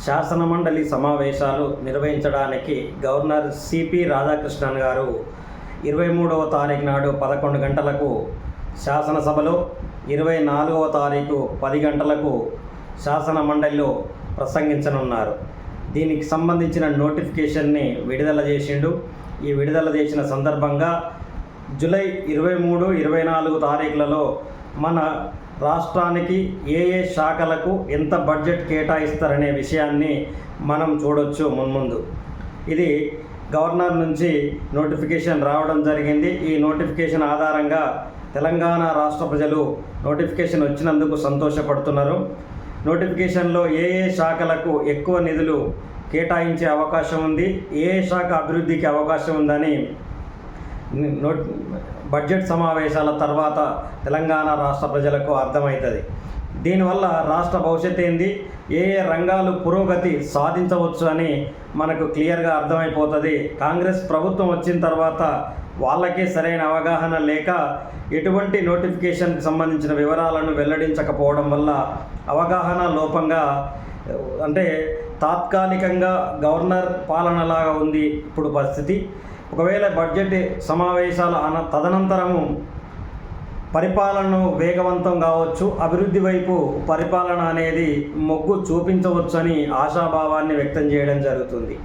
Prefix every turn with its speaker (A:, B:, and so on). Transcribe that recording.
A: శాసనమండలి సమావేశాలు నిర్వహించడానికి గవర్నర్ సిపి రాధాకృష్ణన్ గారు ఇరవై మూడవ తారీఖు నాడు పదకొండు గంటలకు శాసనసభలో ఇరవై నాలుగవ తారీఖు పది గంటలకు శాసన మండలిలో ప్రసంగించనున్నారు. దీనికి సంబంధించిన నోటిఫికేషన్ని విడుదల చేసిండు. ఈ విడుదల చేసిన సందర్భంగా జూలై ఇరవై మూడు ఇరవై నాలుగు తారీఖులలో మన రాష్ట్రానికి ఏ ఏ శాఖలకు ఎంత బడ్జెట్ కేటాయిస్తారనే విషయాన్ని మనం చూడొచ్చు మున్ముందు ఇది గవర్నర్ నుంచి నోటిఫికేషన్ రావడం జరిగింది. ఈ నోటిఫికేషన్ ఆధారంగా తెలంగాణ రాష్ట్ర ప్రజలు నోటిఫికేషన్ వచ్చినందుకు సంతోషపడుతున్నారు. నోటిఫికేషన్లో ఏ ఏ శాఖలకు ఎక్కువ నిధులు కేటాయించే అవకాశం ఉంది ఏ శాఖ అభివృద్ధికి అవకాశం ఉందని బడ్జెట్ సమావేశాల తర్వాత తెలంగాణ రాష్ట్ర ప్రజలకు అర్థమవుతుంది. దీనివల్ల రాష్ట్ర భవిష్యత్ ఏంది? ఏ ఏ రంగాలు పురోగతి సాధించవచ్చు అని మనకు క్లియర్గా అర్థమైపోతుంది. కాంగ్రెస్ ప్రభుత్వం వచ్చిన తర్వాత వాళ్ళకే సరైన అవగాహన లేక ఎటువంటి నోటిఫికేషన్కి సంబంధించిన వివరాలను వెల్లడించకపోవడం వల్ల అవగాహన లోపంగా అంటే తాత్కాలికంగా గవర్నర్ పాలనలాగా ఉంది ఇప్పుడు పరిస్థితి. ఒకవేళ బడ్జెట్ సమావేశాల అన తదనంతరము పరిపాలనను వేగవంతం కావచ్చు అభివృద్ధి వైపు పరిపాలన అనేది మొగ్గు చూపించవచ్చు అని ఆశాభావాన్ని వ్యక్తం చేయడం జరుగుతుంది.